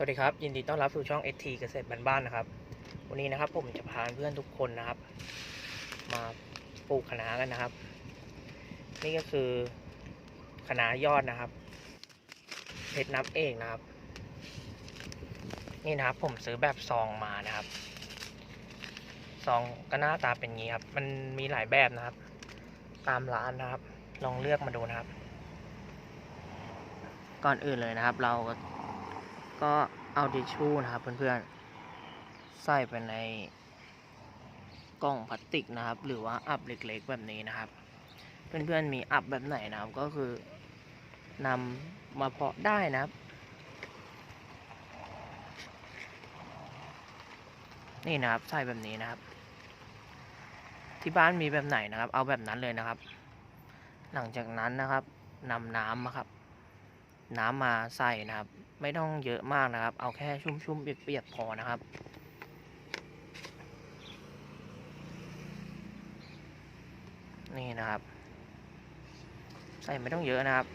สวัสดีครับ ยินดีต้อนรับสู่ช่อง ST เกษตรบ้านๆนะครับ วันนี้นะครับผมจะพาเพื่อนทุกคนนะครับ มาปลูกคะน้ากันนะครับ นี่ก็คือคะน้ายอดนะครับเพชรน้ำเอกนะครับ นี่นะครับผมซื้อแบบซองมานะครับซองก็หน้าตาเป็นงี้ครับ มันมีหลายแบบนะครับ ตามร้านนะครับ ลองเลือกมาดูนะครับ ก่อนอื่นเลยนะครับ เรา ก็เอาทิชชู่นะครับเพื่อนๆ ใส่ไปในกล่องพลาสติกนะครับ หรือว่าอับเล็กๆแบบนี้นะครับ เพื่อนๆมีอับแบบไหนนะครับก็คือนำมาเพาะได้นะครับ นี่นะครับใส่แบบนี้นะครับ ที่บ้านมีแบบไหนนะครับ เอาแบบนั้นเลยนะครับ หลังจากนั้นนะครับนำน้ำมาครับ น้ำมาใส่นะครับ ไม่ต้องเยอะมากนะครับ เอาแค่ชุ่มๆเปียกๆพอนะครับนี่นะครับ ใส่ไม่ต้องเยอะนะครับ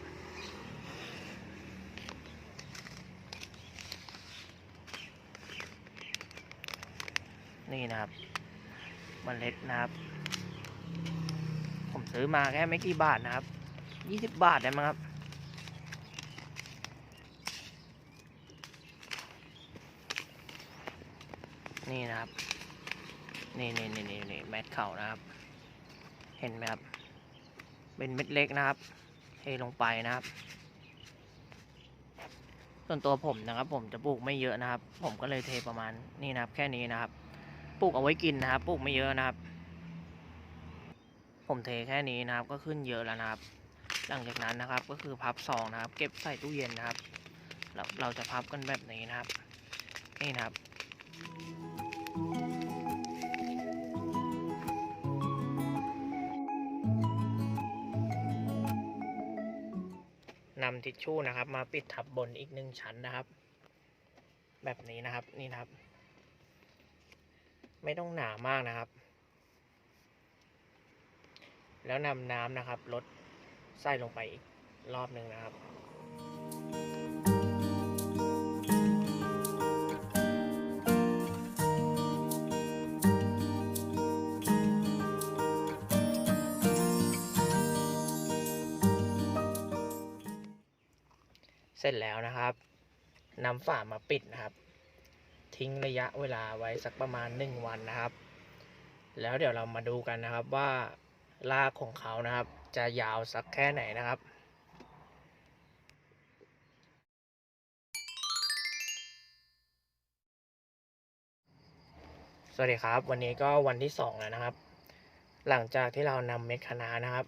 นี่นะครับเมล็ดนะครับ ผมซื้อมาแค่ไม่กี่บาทนะครับยี่สิบบาทได้มั้งครับ นี่นะครับ นี่นี่นี่นี่นี่เม็ดเข่านะครับ เห็นไหมครับ เป็นเม็ดเล็กนะครับ เทลงไปนะครับ ส่วนตัวผมนะครับ ผมจะปลูกไม่เยอะนะครับ ผมก็เลยเทประมาณนี่นะครับ แค่นี้นะครับ ปลูกเอาไว้กินนะครับ ปลูกไม่เยอะนะครับ ผมเทแค่นี้นะครับ ก็ขึ้นเยอะแล้วนะครับ หลังจากนั้นนะครับ ก็คือพับซองนะครับ เก็บใส่ตู้เย็นนะครับ เราเราจะพับกันแบบนี้นะครับ นี่นะครับ นำทิชชู่นะครับ มาปิดทับบนอีกหนึ่งชั้นนะครับ แบบนี้นะครับนี่นะครับ ไม่ต้องหนามากนะครับ แล้วนำน้ำนะครับลดใส่ลงไปอีกรอบหนึ่งนะครับ สร็จแล้วนะครับนำฝามาปิดนะครับ ทิ้งระยะเวลาไว้สักประมาณหนึ่งวันนะครับ แล้วเดี๋ยวเรามาดูกันนะครับว่ารากของเขานะครับ จะยาวสักแค่ไหนนะครับสวัสดีครับ วันนี้ก็วันที่สองแล้วนะครับ หลังจากที่เรานำเม็ดคะน้านะครับ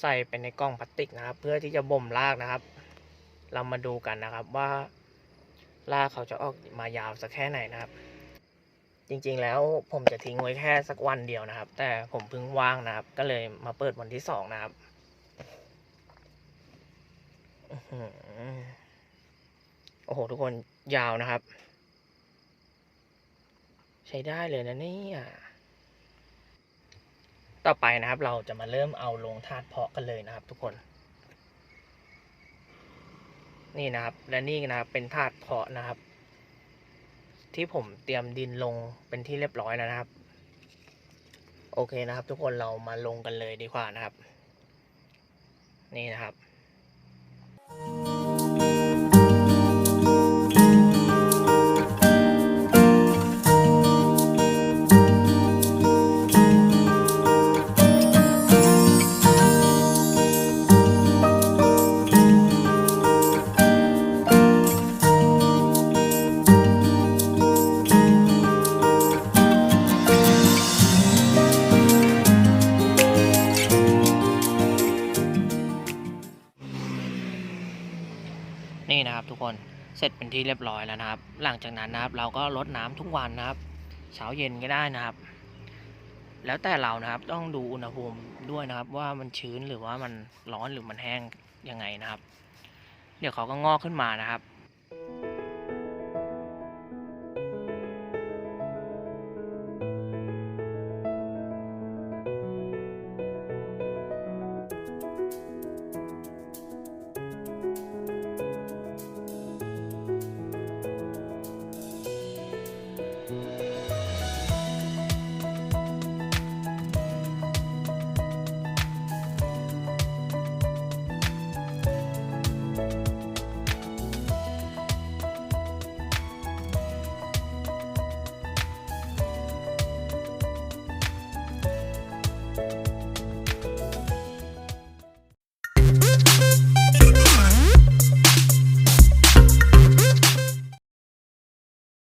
ใส่ไปในกล่องพลาสติกนะครับ เพื่อที่จะบ่มรากนะครับ เรามาดูกันนะครับว่ารากเขาจะออกมายาวสักแค่ไหนนะครับ จริงๆแล้วผมจะทิ้งไว้แค่สักวันเดียวนะครับ แต่ผมเพิ่งว่างนะครับ ก็เลยมาเปิดวันที่สองนะครับโอ้โห ทุกคนยาวนะครับ ใช้ได้เลยนะนี่ต่อไปนะครับ เราจะมาเริ่มเอาลงถาดเพาะกันเลยนะครับ ทุกคน นี่นะครับ และนี่นะครับเป็นถาดเพาะนะครับ ที่ผมเตรียมดินลงเป็นที่เรียบร้อยแล้วนะครับ โอเคนะครับ ทุกคนเรามาลงกันเลยดีกว่านะครับ นี่นะครับ นี่นะครับทุกคนเสร็จเป็นที่เรียบร้อยแล้วนะครับ หลังจากนั้นนะครับ เราก็ลดน้ำทุกวันนะครับ เช้าเย็นก็ได้นะครับ แล้วแต่เรานะครับต้องดูอุณหภูมิด้วยนะครับ ว่ามันชื้นหรือว่ามันร้อนหรือมันแห้งยังไงนะครับ เดี๋ยวเขาก็งอกขึ้นมานะครับ